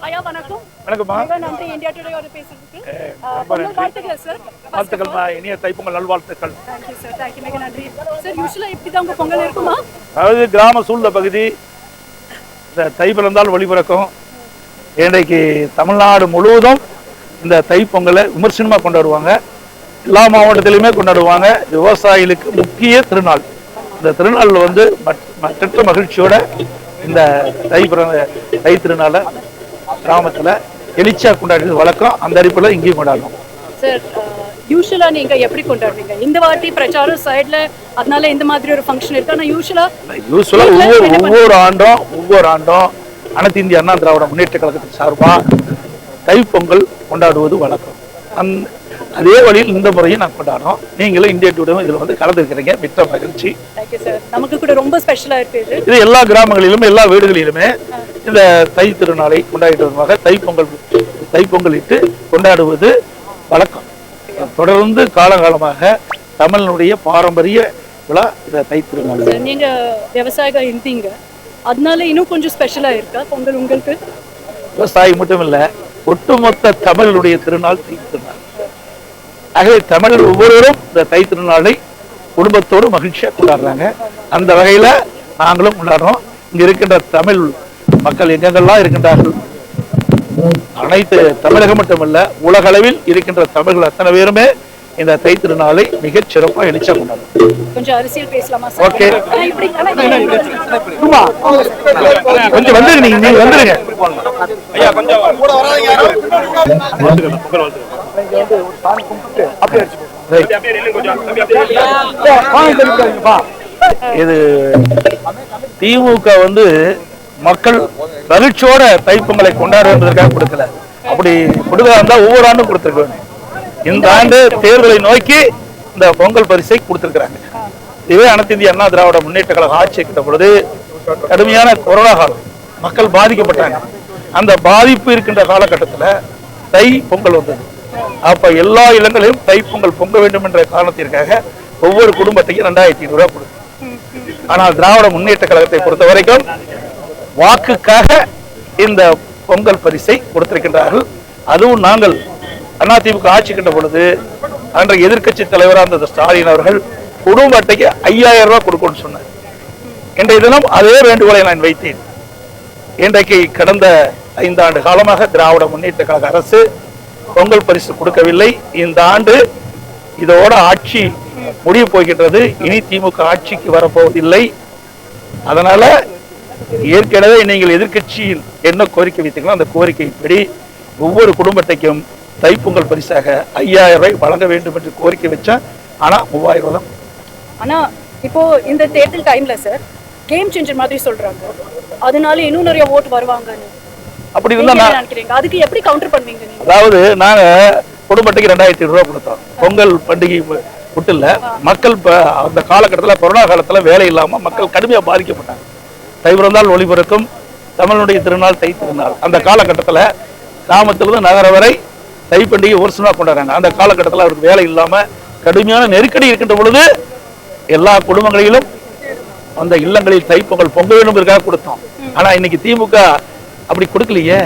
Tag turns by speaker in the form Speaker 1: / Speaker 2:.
Speaker 1: ஐயா வணக்கம்.
Speaker 2: வணக்கம்மா.
Speaker 1: மிக நன்றி. இந்தியா டுடேயோட பேசுறதுக்கு. அஹ், பொங்கல் வாழ்த்துக்கள் சார்
Speaker 2: வாழ்த்துக்கள்மா இனிய தைப்பொங்கல் நல்வாழ்த்துக்கள்.
Speaker 1: தேங்க்யூ சார் தேங்க்யூ மிக நன்றி. சார் யூஸ்வலா இப்படி தான் உங்க பொங்கல் இருக்குமா?
Speaker 2: அதாவது கிராம சூழ்ந்த பகுதி இந்த தை பிறந்தால் ஒளிபிறக்கும் இன்றைக்கு தமிழ்நாடு முழுவதும் இந்த தைப்பொங்கலை விமர்சனமாக கொண்டாடுவாங்க. எல்லா மாவட்டத்திலையுமே கொண்டாடுவாங்க. விவசாயிகளுக்கு முக்கிய திருநாள். இந்த திருநாளில் வந்து மற்- மற்றற்ற மகிழ்ச்சியோட இந்த தை பிறந்த தை திருநாளை கிராமத்தில் எழுச்சியாக கொண்டாடுறது வழக்கம். அந்த அடிப்பில் இங்கேயும் கொண்டாடணும்
Speaker 1: சார் யூஸ்வலா நீங்க எப்படி கொண்டாடுவீங்க? இந்த வாட்டி பிரச்சாரம் சைடுல அதனால இந்த மாதிரி ஒரு ஃபங்க்ஷன் இருக்கு? ஆனா யூஸ்வலா
Speaker 2: யூஸ்வலாக ஒவ்வொரு ஒவ்வொரு ஆண்டும் ஒவ்வொரு ஆண்டும் அனைத்து இந்திய அண்ணா திராவிட முன்னேற்ற கழகத்தின் சார்பாக தைப்பொங்கல் கொண்டாடுவது வழக்கம். அந் அதே வழியில் இந்த முறையும் நான் கொண்டாடுறோம். நீங்களும் இந்திய டூடும் இதில் வந்து கலந்துருக்கிறீங்க மிக்க மகிழ்ச்சி.
Speaker 1: நமக்கு கூட ரொம்ப ஸ்பெஷலா இருக்கு இது.
Speaker 2: எல்லா கிராமங்களிலும் எல்லா வீடுகளிலுமே இந்த தை திருநாளை கொண்டாடிட்டு வருவாங்க. தைப்பொங்கல் தைப்பொங்கலிட்டு கொண்டாடுவது வழக்கம். தொடர்ந்து காலகாலமாக தமிழனுடைய பாரம்பரிய விழா இந்த தை திருநாள்.
Speaker 1: நீங்க விவசாயிகள் இருந்தீங்க. அதனால இன்னும் கொஞ்சம் ஸ்பெஷலா இருக்கா பொங்கல் உங்களுக்கு?
Speaker 2: விவசாயி மட்டும் இல்ல ஒட்டுமொத்த தமிழனுடைய திருநாள் தை திருநாள். ஆகவே தமிழர் ஒவ்வொருவரும் இந்த தை திருநாளை குடும்பத்தோடு மகிழ்ச்சியா கொண்டாடுறாங்க. அந்த வகையில நாங்களும் கொண்டாடுறோம். இங்க இருக்கின்ற தமிழ் மக்கள் எங்கெங்கெல்லாம் இருக்கின்றார்கள்? அனைத்து தமிழகம் மட்டுமல்ல உலகளவில் இருக்கின்ற தமிழர்கள் அத்தனை பேருமே இந்த தை திருநாளை மிகச் சிறப்பா எழுச்சா கொண்டாடுறோம்
Speaker 1: கொஞ்சம் அரசியல் பேசலாமா சார்?
Speaker 2: ஓகே. கொஞ்சம் வந்துருங்க நீங்க நீங்க வந்துருங்க. இது திமுக வந்து மக்கள் மகிழ்ச்சியோட தைப்பொங்கலை கொண்டாடுவதற்காக கொடுக்கல. அப்படி கொடுக்கறதா இருந்தா ஒவ்வொரு ஆண்டும் கொடுத்துருக்க வேண்டும் இந்த ஆண்டு தேர்தலை நோக்கி இந்த பொங்கல் பரிசை கொடுத்திருக்கிறாங்க. இதுவே அனைத்து இந்திய அண்ணா திராவிட முன்னேற்ற கழக ஆட்சி கிட்ட பொழுது கடுமையான கொரோனா காலம். மக்கள் பாதிக்கப்பட்டாங்க. அந்த பாதிப்பு இருக்கின்ற காலகட்டத்தில் தை பொங்கல் வந்தது. அப்ப எல்லா இடங்களிலும் தை பொங்கல் பொங்க வேண்டும் என்ற காரணத்திற்காக ஒவ்வொரு குடும்பத்தையும் ரெண்டாயிரத்தி ஐநூறு ரூபாய் கொடுக்கும் ஆனால் திராவிட முன்னேற்ற கழகத்தை பொறுத்த வரைக்கும் வாக்குக்காக இந்த பொங்கல் பரிசை கொடுத்திருக்கின்றார்கள். அதுவும் நாங்கள் அதிமுக ஆட்சி கண்ட பொழுது அன்றைய எதிர்க்கட்சி தலைவராக இருந்த ஸ்டாலின் அவர்கள் குடும்ப அட்டைக்கு ஐயாயிரம் ரூபாய் கொடுக்கணும்னு சொன்னார். இன்றைய தினம் அதே வேண்டுகோளை நான் வைத்தேன். இன்றைக்கு கடந்த ஐந்தாண்டு காலமாக திராவிட முன்னேற்ற கழக அரசு பொங்கல் பரிசு கொடுக்கவில்லை. இந்த ஆண்டு இதோட ஆட்சி முடிய போகின்றது இனி திமுக ஆட்சிக்கு வரப்போவதில்லை. அதனால ஏற்கனவே நீங்கள் எதிர்க்கட்சியில் என்ன கோரிக்கை வைத்தீங்களோ அந்த கோரிக்கையின்படி ஒவ்வொரு குடும்பத்தைக்கும் தைப்பொங்கல் பரிசாக ஐயாயிரம் ரூபாய் வழங்க வேண்டும் என்று கோரிக்கை வச்சா ஆனா மூவாயிரம் ரூபாய் தான்.
Speaker 1: ஆனா இப்போ இந்த தேர்தல் டைம்ல சார் கேம் சேஞ்சர் மாதிரி சொல்றாங்க. அதனால இன்னும் நிறைய ஓட்டு வருவாங்கன்னு.
Speaker 2: அப்படி நான்
Speaker 1: நினைக்கிறீங்க? அதுக்கு எப்படி கவுண்டர் பண்ணுவீங்க
Speaker 2: அதாவது நாங்க குடும்பத்துக்கு ரெண்டாயிரத்தி ஐநூறு ரூபாய் கொடுத்தோம். பொங்கல் பண்டிகை மட்டும் இல்ல மக்கள் இப்ப அந்த காலகட்டத்துல கொரோனா காலத்துல வேலை இல்லாம மக்கள் கடுமையா பாதிக்கப்பட்டாங்க. தை பிறந்தால் ஒளிபரக்கும். தமிழனுடைய திருநாள் தை திருநாள். அந்த காலகட்டத்துல கிராமத்திலிருந்து நகர வரை தை பண்டிகை வருஷமா கொண்டாடுறாங்க. அந்த காலகட்டத்தில் அவருக்கு வேலை இல்லாம கடுமையான நெருக்கடி இருக்கின்ற பொழுது எல்லா குடும்பங்களிலும் அந்த இல்லங்களில் தைப்பொங்கல் பொங்க வேண்டும் கொடுத்தோம். ஆனா இன்னைக்கு திமுக அப்படி கொடுக்கலையே.